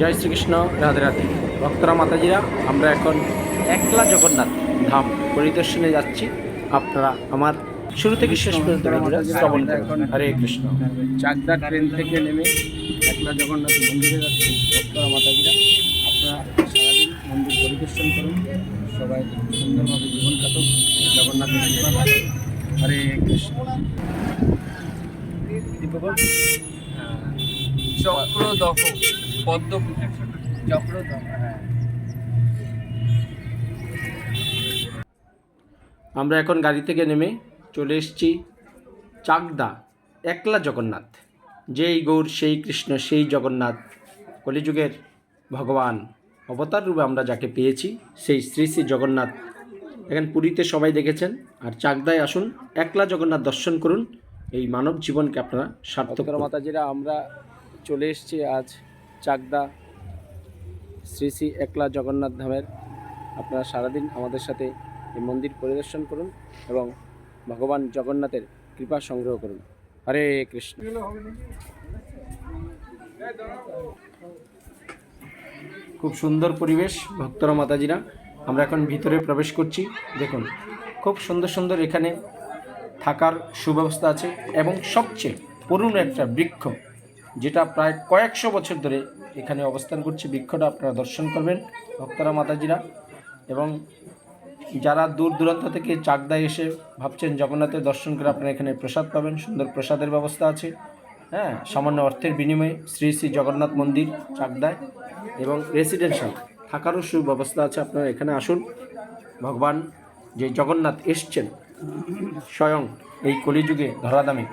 জয় শ্রীকৃষ্ণ রাধে রাধে। ভক্তরা মাতাজিরা আমরা এখন একলা জগন্নাথ ধাম পরিদর্শনে যাচ্ছি। আপনারা আমার শুরু থেকে শেষ পর্যন্ত ভিডিওটা শ্রবণ করুন। হরে কৃষ্ণ। চাকদা ট্রেন থেকে নেমে একলা জগন্নাথ মন্দিরে যাচ্ছি। ভক্তরা মাতাজিরা আপনারা সারাদিন মন্দির পরিদর্শন করুন। সবাই সুন্দরভাবে জীবন কাটুক। জগন্নাথের কৃপা হরে কৃষ্ণ। দীপক চক্রদহ। পদ্ম চক্রদহ আমরা এখন গাড়ি থেকে নেমে চলে এসেছি চাকদা একলা জগন্নাথ। যেই গৌর সেই কৃষ্ণ সেই জগন্নাথ কলিযুগের ভগবান অবতার রূপে আমরা যাকে পেয়েছি সেই শ্রী শ্রী জগন্নাথ। এখানে পুরীতে সবাই দেখেছেন আর চাকদায় আসুন একলা জগন্নাথ দর্শন করুন এই মানব জীবনকে আপনারা সার্থক মাতাজিরা আমরা চলে এসেছি আজ চাকদা, শ্রী শ্রী একলা জগন্নাথ ধামের আপনারা সারাদিন আমাদের সাথে এই মন্দির পরিদর্শন করুন এবং ভগবান জগন্নাথের কৃপা সংগ্রহ করুন। হরে কৃষ্ণ। খুব সুন্দর পরিবেশ, ভক্তরা, মাতাজিরা। আমরা এখন ভিতরে প্রবেশ করছি। দেখুন, খুব সুন্দর সুন্দর এখানে থাকার সুব্যবস্থা আছে এবং সবচেয়ে পুরনো একটা বৃক্ষ। যেটা প্রায় কয়েকশো বছর ধরে এখানে অবস্থান করছে। বৃক্ষটা আপনারা দর্শন করবেন, ভক্তরা, মাতাজিরা। এবং যারা দূর দূরান্ত থেকে চাকদায় এসে ভাবছেন জগন্নাথের দর্শন করে আপনারা এখানে প্রসাদ পাবেন, সুন্দর প্রসাদের ব্যবস্থা আছে। হ্যাঁ সামান্য অর্থের বিনিময়ে শ্রী শ্রী জগন্নাথ মন্দির চাকদায় এবং রেসিডেন্সিয়াল থাকারও সুব্যবস্থা আছে। আপনারা এখানে আসুন। ভগবান যে জগন্নাথ এসছেন, স্বয়ং এই কলিযুগে ধরাধামে।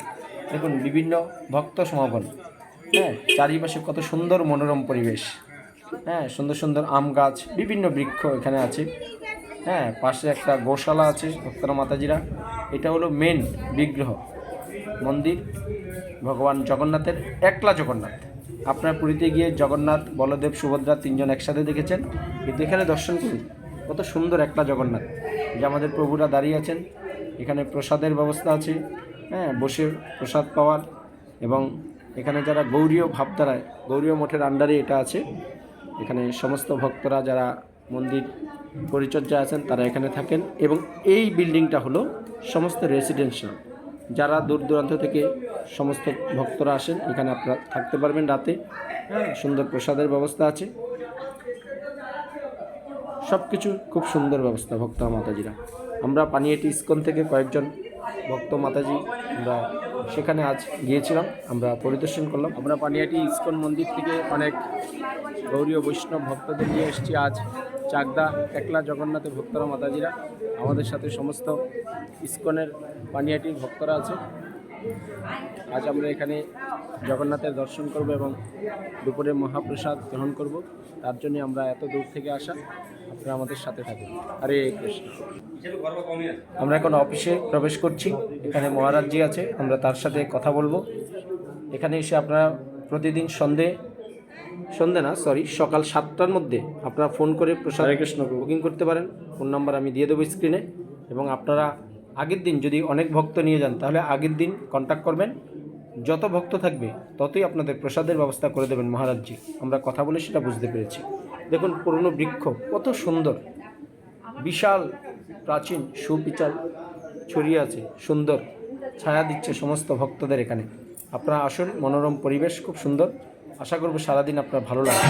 দেখুন, বিভিন্ন ভক্ত সমাগম। হ্যাঁ চারিপাশে কত সুন্দর মনোরম পরিবেশ। হ্যাঁ সুন্দর সুন্দর আম গাছ, বিভিন্ন বৃক্ষ এখানে আছে। হ্যাঁ পাশে একটা গোশালা আছে ভক্তরা মাতাজিরা। এটা হলো মেন বিগ্রহ, মন্দির ভগবান জগন্নাথের একলা জগন্নাথ। আপনার পুরীতে গিয়ে জগন্নাথ, বলদেব, সুভদ্রা তিনজন একসাথে দেখেছেন। কিন্তু এখানে দর্শন করুন, কত সুন্দর একলা জগন্নাথ। যে আমাদের প্রভুরা দাঁড়িয়ে আছেন, এখানে প্রসাদের ব্যবস্থা আছে। হ্যাঁ বসে প্রসাদ পাওয়ার এবং এখানে যারা গৌরীয় ভাবধারায় গৌরীয় মঠের আন্ডারে এটা আছে। এখানে সমস্ত ভক্তরা যারা মন্দির পরিচর্যা আছেন, তারা এখানে থাকেন এবং এই বিল্ডিংটা হলো সমস্ত রেসিডেন্সিয়াল যারা দূর দূরান্ত থেকে সমস্ত ভক্তরা আসেন, এখানে আপনারা থাকতে পারবেন রাতে। সুন্দর প্রসাদের ব্যবস্থা আছে। সব কিছু খুব সুন্দর ব্যবস্থা ভক্ত মাতাজিরা। আমরা পানিয়াটি ইস্কন থেকে কয়েকজন ভক্ত মাতাজি আমরা সেখানে আজ গিয়েছিলাম, আমরা পরিদর্শন করলাম। আমরা পানিয়াটি ইস্কন মন্দির থেকে অনেক গৌরীয় বৈষ্ণব ভক্তদের নিয়ে এসেছি আজ। চাকদা, একলা জগন্নাথের ভক্তরা, মাতাজিরা, আমাদের সাথে সমস্ত ইস্কনের পানিয়াটির ভক্তরা আছে। আজ আমরা এখানে জগন্নাথের দর্শন করব এবং দুপুরে মহাপ্রসাদ গ্রহণ করব। তার জন্য আমরা এত দূর থেকে আসা। আপনারা আমাদের সাথে থাকুন হরে কৃষ্ণ। আমরা এখন অফিসে প্রবেশ করছি। এখানে মহারাজজি আছে আমরা তার সাথে কথা বলব। এখানে এসে আপনারা প্রতিদিন সন্ধে সন্ধে না সরি সকাল সাতটার মধ্যে আপনারা ফোন করে প্রসাদ কৃষ্ণ বুকিং করতে পারেন। ফোন নাম্বার আমি দিয়ে দেবো স্ক্রিনে। এবং আপনারা আগের দিন যদি অনেক ভক্ত নিয়ে যান তাহলে আগের দিন কন্ট্যাক্ট করবেন। যত ভক্ত থাকবে ততই আপনাদের প্রসাদের ব্যবস্থা করে দেবেন মহারাজজি। আমরা কথা বলে সেটা বুঝতে পেরেছি। দেখুন, পুরনো বৃক্ষ, কত সুন্দর। বিশাল, প্রাচীন, সুবিচার ছড়িয়ে আছে, সুন্দর। ছায়া দিচ্ছে সমস্ত ভক্তদের এখানে। আপনারা আসুন, মনোরম পরিবেশ, খুব সুন্দর। আশা করব সারাদিন আপনার ভালো লাগবে।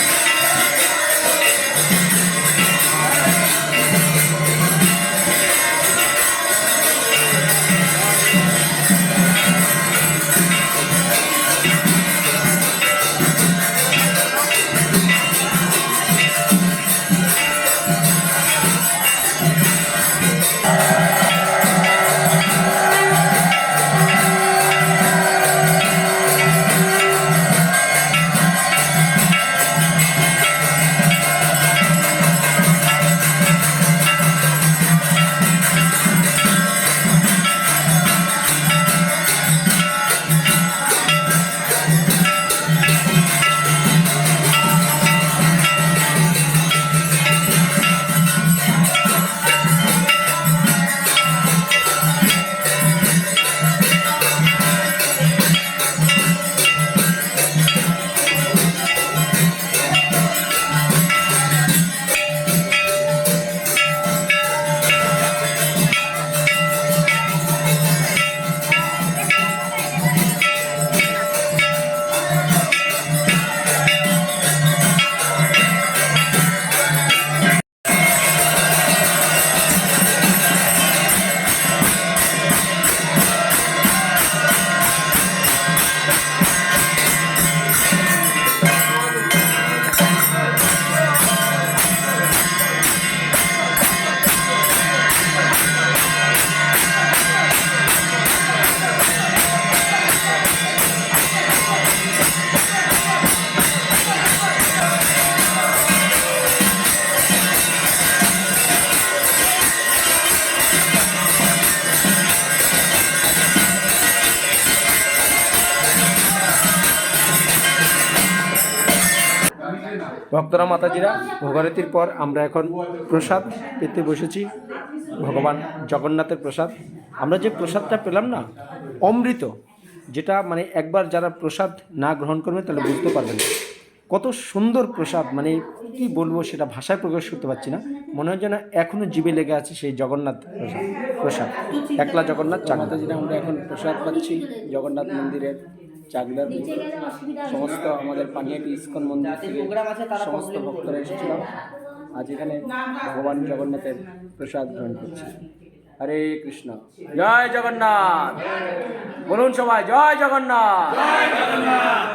ভক্তরা মাতাজিরা, ভোগারতির পর আমরা এখন প্রসাদ পেতে বসেছি। ভগবান জগন্নাথের প্রসাদ। আমরা যে প্রসাদটা পেলাম না, অমৃত, যেটা মানে একবার যারা প্রসাদ না গ্রহণ করবে তাহলে বুঝতে পারবেন না। কত সুন্দর প্রসাদ মানে কি বলব সেটা ভাষায় প্রকাশ করতে পারছি না। মনে হয় যেন এখনও জীবে লেগে আছে সেই জগন্নাথ প্রসাদ। প্রসাদ। একলা জগন্নাথ যেটা আমরা এখন প্রসাদ পাচ্ছি। জগন্নাথ মন্দিরের চাকদার সমস্ত আমাদের পানিয়াটি ইস্কন মন্দির থেকে সমস্ত ভক্তরা এসেছিল। আজ এখানে ভগবান জগন্নাথের প্রসাদ গ্রহণ করছি। হরে কৃষ্ণ। জয় জগন্নাথ। বলুন সবাই জয় জগন্নাথ।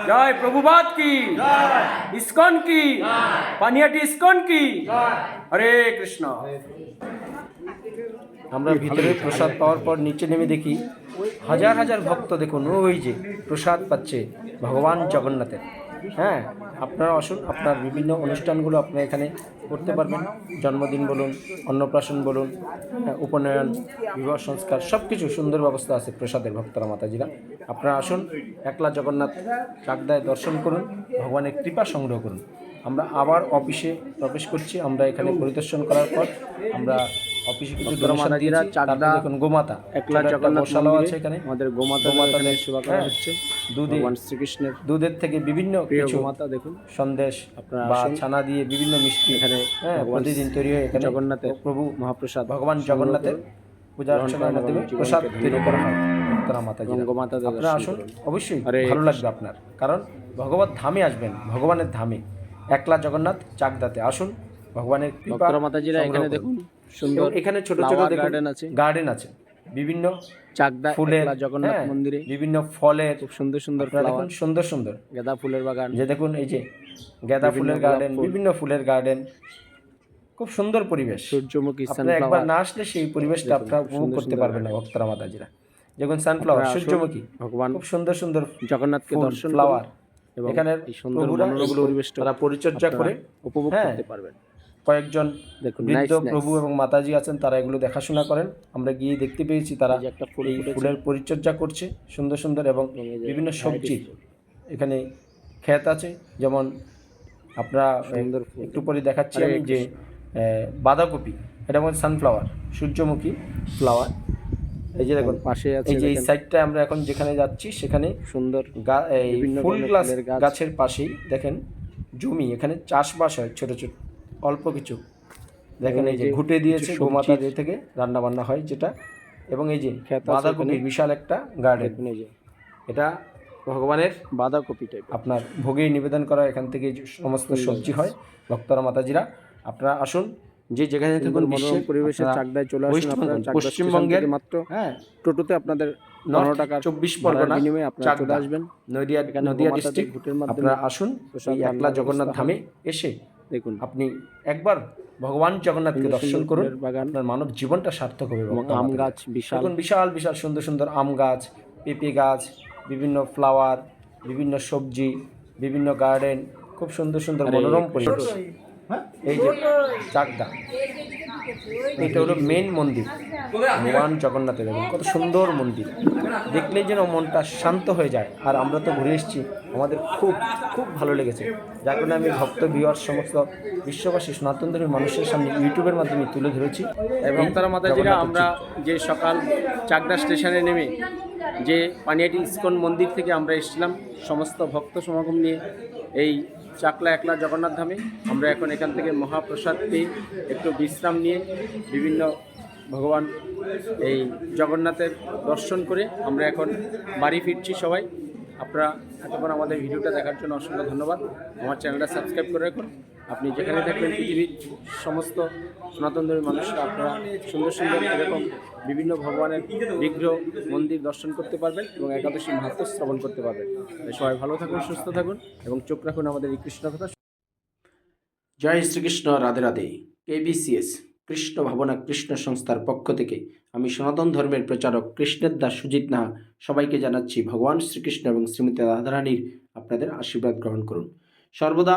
জয় প্রভুবাদ কি? ইস্কন কি? পানিয়াটি ইস্কন কি? হরে কৃষ্ণ। আমরা ভিতরে প্রসাদ পাওয়ার পর নিচে নেমে দেখি হাজার হাজার ভক্ত দেখুন ওই যে প্রসাদ পাচ্ছে ভগবান জগন্নাথের। হ্যাঁ আপনারা আসুন আপনার বিভিন্ন অনুষ্ঠানগুলো আপনারা এখানে করতে পারবেন। জন্মদিন বলুন অন্নপ্রাশন বলুন হ্যাঁ, উপনয়ন বিবাহ সংস্কার সব কিছু সুন্দর ব্যবস্থা আছে প্রসাদের ভক্তরা মাতাজিরা। আপনারা আসুন একলা জগন্নাথ চাকদায় দর্শন করুন ভগবানের কৃপা সংগ্রহ করুন। আমরা আবার অফিসে প্রবেশ করছি আমরা এখানে পরিদর্শন করার পর আমরা অফিসে কিছু ডোনেশন দিয়েছি দেখুন গোমাতা একলা জগন্নাথ আছে এখানে। আমাদের গোমাতা এখানে সেবা করা হ্যাঁ, হচ্ছে। দুধে ভগবান শ্রীকৃষ্ণের দুধের থেকে বিভিন্ন কিছু গোমাতা দেখুন সন্দেশ আপনারা বা ছানা দিয়ে বিভিন্ন মিষ্টি এখানে হ্যাঁ প্রতিদিন তৈরি হয়ে এখানে। জগন্নাথের প্রভু মহাপ্রসাদ ভগবান জগন্নাথের পূজা অর্চনার মাধ্যমে প্রসাদ তৈরি করা হয়। আপনারা আসুন অবশ্যই ভালো লাগবে আপনার। কারণ ভগবত ধামে আসবেন ভগবানের ধামে। একলা জগন্নাথ চাকদাতে আসুন ভগবানের কৃপা মাতাজিরা এখানে দেখুন সুন্দর এখানে ছোট ছোট garden আছে। গার্ডেন আছে। বিভিন্ন চাকদা ফুলের জগন্নাথ হ্যাঁ, মন্দিরে। বিভিন্ন ফলের খুব সুন্দর সুন্দর দেখুন সুন্দর সুন্দর। গাঁদা ফুলের বাগান। যে দেখুন এই যে গাঁদা ফুলের গার্ডেন বিভিন্ন ফুলের গার্ডেন খুব সুন্দর পরিবেশ। সূর্যমুখী আপনারা একবার না আসলে সেই পরিবেশটা আপনারা উপভোগ করতে পারবেন না ভক্তরা মাতাজিরা। যেমন সানফ্লাওয়ার সূর্যমুখী। ভগবান খুব সুন্দর সুন্দর জগন্নাথকে দর্শন ফ্লাওয়ার করুন এখানে এই সুন্দর মনোরম পরিবেশটা তারা পরিচর্যা করে উপভোগ হ্যাঁ। করতে পারবেন। কয়েকজন দেখুন বৃদ্ধ প্রভু এবং মাতাজি আছেন তারা এগুলো দেখাশোনা করেন। আমরা গিয়ে দেখতে পেয়েছি তারা এই ফুলের পরিচর্যা করছে সুন্দর সুন্দর এবং বিভিন্ন সবজি। এখানে ক্ষেত আছে যেমন আপনারা একটু পরে দেখাচ্ছি আমি যে বাঁধাকপি এটা মানে সানফ্লাওয়ার সূর্যমুখী ফ্লাওয়ার এই যে দেখুন পাশে আছে এই যে এই সাইডটা আমরা এখন যেখানে যাচ্ছি সেখানে সুন্দর ফুল গাছ। গাছের পাশেই দেখেন জমি এখানে চাষবাস হয় ছোট ছোট অল্প কিছু। দেখেন এই যে ঘুটে দিয়েছে গোমাতা দিয়ে থেকে রান্না বান্না হয় যেটা। এবং এই যে বাঁধাকপির বিশাল একটা গার্ডেন এই যে। এটা ভগবানের বাঁধাকপি টাইপ আপনার ভোগে নিবেদন করা এখান থেকে সমস্ত সবজি হয় ভক্তরা মাতাজিরা আপনারা আসুন যে যেখানে থাকুন মনোরম বিশ্বের পরিবেশে চাকদায় চলে আসুন আপনারা পশ্চিমবঙ্গের মাত্র হ্যাঁ টোটোতে আপনাদের পনেরো টাকার চব্বিশ পরগনা বিনিময়ে আপনারা চলে আসবেন। নদিয়া নদিয়া ডিস্ট্রিক্ট আপনারা আসুন এই একলা জগন্নাথ ধামে এসে দেখুন আপনি একবার ভগবান জগন্নাথকে দর্শন করুন বাগান। আপনার মানব জীবনটা সার্থক হবে আম গাছ বিশাল। দেখুন বিশাল বিশাল সুন্দর সুন্দর আম গাছ পেঁপে গাছ বিভিন্ন ফ্লাওয়ার বিভিন্ন সবজি বিভিন্ন গার্ডেন খুব সুন্দর সুন্দর মনোরম ছোট। পরিবেশ এই যে চাকদা। এটা হলো মেন মন্দির। ভগবান জগন্নাথের এবং কত সুন্দর মন্দির। দেখলেই যেন মনটা শান্ত হয়ে যায়। আর আমরা তো ঘুরে এসেছি। আমাদের খুব খুব ভালো লেগেছে। যার কারণে আমি ভক্ত বিহার সমস্ত বিশ্ববাসী সনাতন ধর্মীর মানুষের সামনে ইউটিউবের মাধ্যমে তুলে ধরেছি। এবং তারা মাতাজিরা আমরা যে সকাল চাকদা স্টেশনে নেমে যে পানিয়াটি ইস্কন মন্দির থেকে আমরা এসেছিলাম সমস্ত ভক্ত সমাগম নিয়ে এই চাকলা একলা জগন্নাথ ধামে। আমরা এখন এখান থেকে মহাপ্রসাদ পেয়ে একটু বিশ্রাম নিয়ে বিভিন্ন ভগবান এই জগন্নাথের দর্শন করে আমরা এখন বাড়ি ফিরছি সবাই। আপনারা এতক্ষণ আমাদের ভিডিওটা দেখার জন্য অসংখ্য ধন্যবাদ। আমার চ্যানেলটা সাবস্ক্রাইব করে রাখুন। আপনি যেখানে থাকবেন, পৃথিবীর সমস্ত সনাতন ধর্মী মানুষরা আপনারা সুন্দর সুন্দর এরকম বিভিন্ন ভগবানের বিগ্রহ, মন্দির দর্শন করতে পারবেন এবং একাদশী মাহাত্ম শ্রবণ করতে পারবেন। সবাই ভালো থাকুন, সুস্থ থাকুন এবং চোখ রাখুন আমাদের এই কৃষ্ণ কথা। জয় শ্রীকৃষ্ণ, রাধে রাধে। কেবিসিএস কৃষ্ণ ভাবনা, কৃষ্ণ সংস্থার পক্ষ থেকে আমি সনাতন ধর্মের প্রচারক কৃষ্ণের দাস সুজিত নাহা সবাইকে জানাচ্ছি, ভগবান শ্রীকৃষ্ণ এবং শ্রীমতী রাধারানীর আপনাদের আশীর্বাদ গ্রহণ করুন। সর্বদা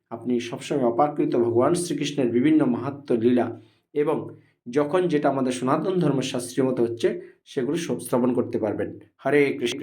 আপনি সবসময় অপাকৃত ভগবান শ্রীকৃষ্ণের বিভিন্ন মাহাত্ম, লীলা এবং যখন যেটা আমাদের সনাতন ধর্মের শাস্ত্রীয় মতো হচ্ছে, সেগুলো শ্রবণ করতে পারবেন। হরে কৃষ্ণ।